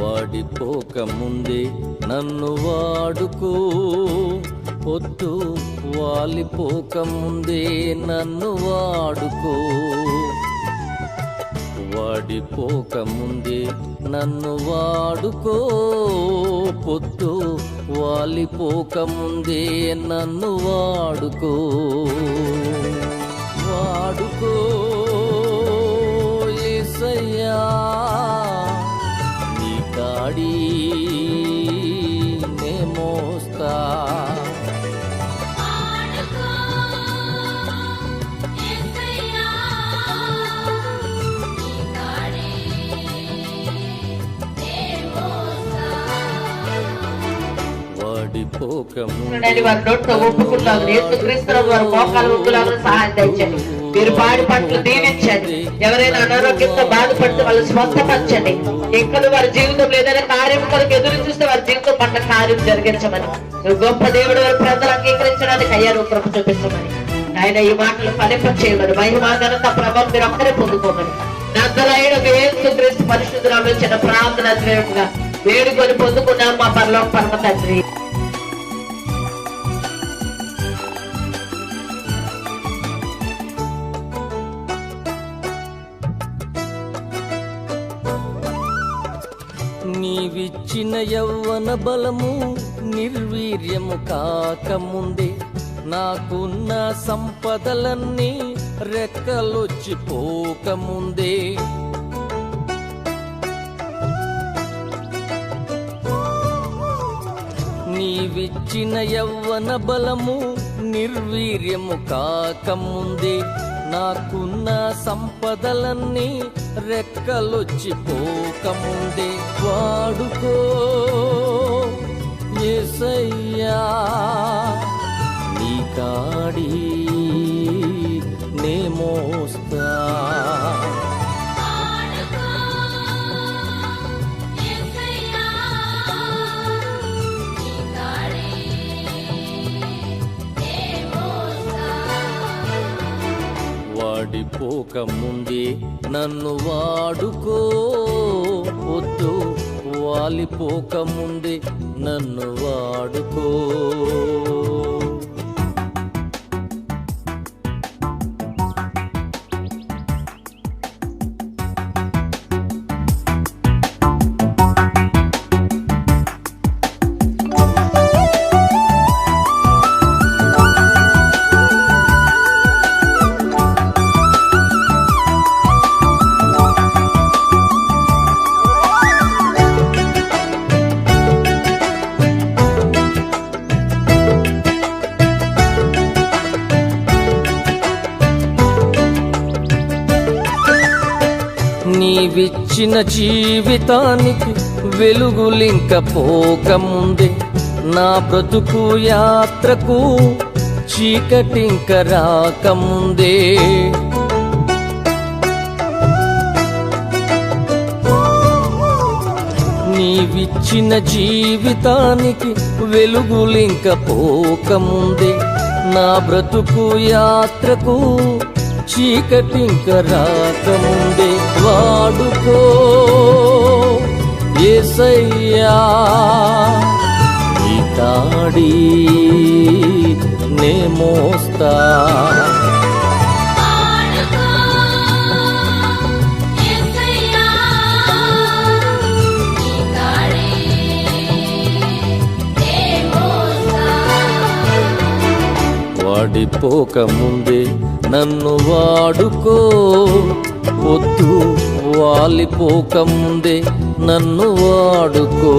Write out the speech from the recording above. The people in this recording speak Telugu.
వాడిపోక ముందే నన్ను వాడుకో. పొద్దు వాలిపోక ముందే నన్ను వాడుకో. వాడిపోక ముందే నన్ను వాడుకో. పొద్దు వాలిపోక ముందే నన్ను వాడుకో. వాడుకో. మోస్తా వాడిపోక ముందే ఉండండి వారి నోట్లో ఒప్పుకుంటారు యేసుక్రీస్తు వారి మోకాలు ఒప్పులాగా సహాయం తెచ్చండి. మీరు పాడి పట్ల దీవించండి. ఎవరైనా అనారోగ్యంతో బాధపడితే వాళ్ళు స్వస్థపరచండి. ఎక్కడ వారి జీవితంలో ఏదైనా కార్యం కొరకు ఎదురు చూస్తే వారి జీవితం పట్ల కార్యం జరిగించమని. నువ్వు గొప్ప దేవుడు వారి ప్రజలు అంగీకరించడానికి అయ్యారు కృప చూపించమని ఆయన ఈ మాటలు ఫలింప చేయమని. మహిమాగనత ప్రభావం మీరు ఒక్కరే పొందుకోమని. నద్దలైన యేసుక్రీస్తు పరిశుద్ధులు చిన్న ప్రార్థన వేడుకొని పొందుకున్నాం మా పరలోక పరమ తండ్రి. నీవిచ్చిన యవ్వన బలము నిర్వీర్యము కాకముందే. నాకున్న సంపదలన్నీ రెక్కలొచ్చిపోకముందే నీవిచ్చిన యవ్వన బలము నిర్వీర్యము కాకముందే. నాకున్న సంపదలన్నీ రెక్కలొచ్చి పోకముందే వాడుకో. ఏసయ్యా నీ కాడి వాడిపోక ముందే నన్ను వాడుకో. వద్దు వాలిపోక ముందే నన్ను వాడుకో. నీవిచ్చిన జీవితానికి వెలుగులింక పోకముందే నా బ్రతుకు యాత్రకు చీకటింక రాకముందే. నీవిచ్చిన జీవితానికి వెలుగులింక పోకముందే నా బ్రతుకు యాత్రకు చీకటింక రాకముందే వాడుకో. ఏసయ్యా నీ తాడి నే మోస్తా. వాడిపోక ముందే నన్ను వాడుకో. పొద్దు వాలిపోక ముందే నన్ను వాడుకో.